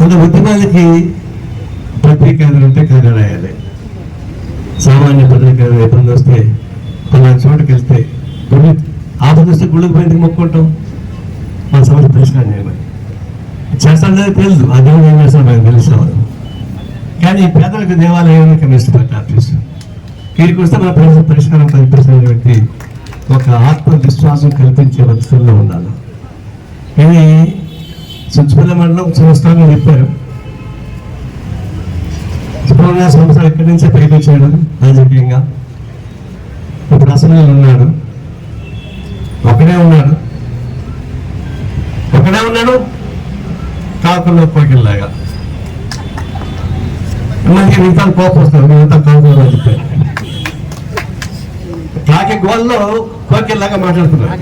అంత ఉద్యమాలకి పత్రికలు ఉంటే కార్యాలయాలే సామాన్య పత్రికలు ఇబ్బంది వస్తే పలానా చోటుకి వెళ్తే గుడి ఆపద వస్తే గుళ్ళకి పోయి మొక్కుంటాం మన సమస్య పరిష్కారం చేయమని చేస్తాను తెలుసు ఆ దేవుడు ఏం చేస్తాడు మనకు తెలుసు కానీ పేదలకు దేవాలయం కమ్యూనిస్ట్ పార్టీ ఆఫీస్ వీరికి వస్తే మన ప్రజల పరిష్కారం కల్పించినటువంటి ఒక ఆత్మవిశ్వాసం కల్పించే వస్తువుల్లో ఉండాలి ఇది సుచ్చిపల్లి మండలం సంవత్సరాలు చెప్పారు. సుబ్రహ్మణ్య సంవత్సరాలు ఇక్కడి నుంచే పైకి రాజకీయంగా. ఇప్పుడు అసెంబ్లీలో ఉన్నాడు. ఒకడే ఉన్నాడు. ఒకడే ఉన్నాడు. కాకుండా కోకిల్లాగా. మనకి ఇంత కోపం వస్తుంది. మిగతా కాకుండా చెప్పారు కాకి గోల్లో కోకిల్లాగా మాట్లాడుతున్నారు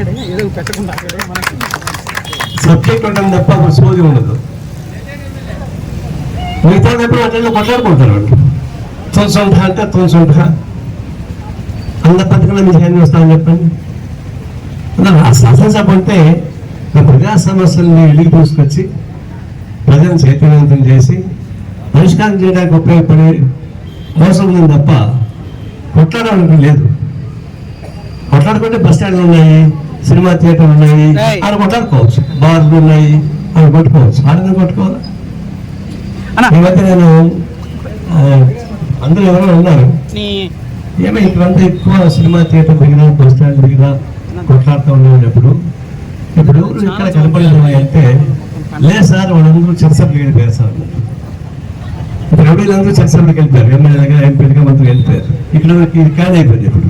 సబ్జెక్ట్ ఉంటుంది తప్ప అప్పుడు సోది ఉండదు. మిగతా ఎప్పుడు అట్లా కొట్లాడుకుంటారు వాళ్ళు. తోసొంట అంటే తోసొంట అంద పథకంలో మీద ఏం వస్తామని చెప్పండి. అసలు ఆ శాసనసభ అంటే ఆ ప్రజా సమస్యల్ని వెలికి తీసుకొచ్చి ప్రజలను చైతన్యవంతం చేసి పరిష్కారం చేయడానికి ఉపయోగపడే మోసం ఉంది తప్ప కొట్లాడడానికి లేదు. కొట్లాడుకుంటే బస్ స్టాండ్లు ఉన్నాయి. సినిమా థియేటర్లు ఉన్నాయి. ఆడ కొట్లాడుకోవచ్చు. బార్లు ఉన్నాయి. ఆడ కొట్టుకోవచ్చు. ఆడనే కొట్టుకోవాలి. ఈ మధ్య నేను అందరూ ఎవరో ఉన్నారు. ఏమో ఇక్కడంతా ఎక్కువ సినిమా థియేటర్ దగ్గర బస్ స్టాండ్ దగ్గర కొట్లాడుతూ ఉండేటప్పుడు ఇప్పుడు ఎవరు ఇక్కడ కనపడలేదు అంటే లేదు సార్ వాళ్ళందరూ చర్చలకు వెళ్ళిపోయారు సార్. ఇప్పుడు రౌడీలందరూ చర్చలకు వెళ్ళిపోయారు. ఎమ్మెల్యే దగ్గర ఎంపీ దగ్గర మంత్రులు వెళ్ళిపోయారు. ఇక్కడ ఇది ఖాళీ అయిపోయింది ఇప్పుడు.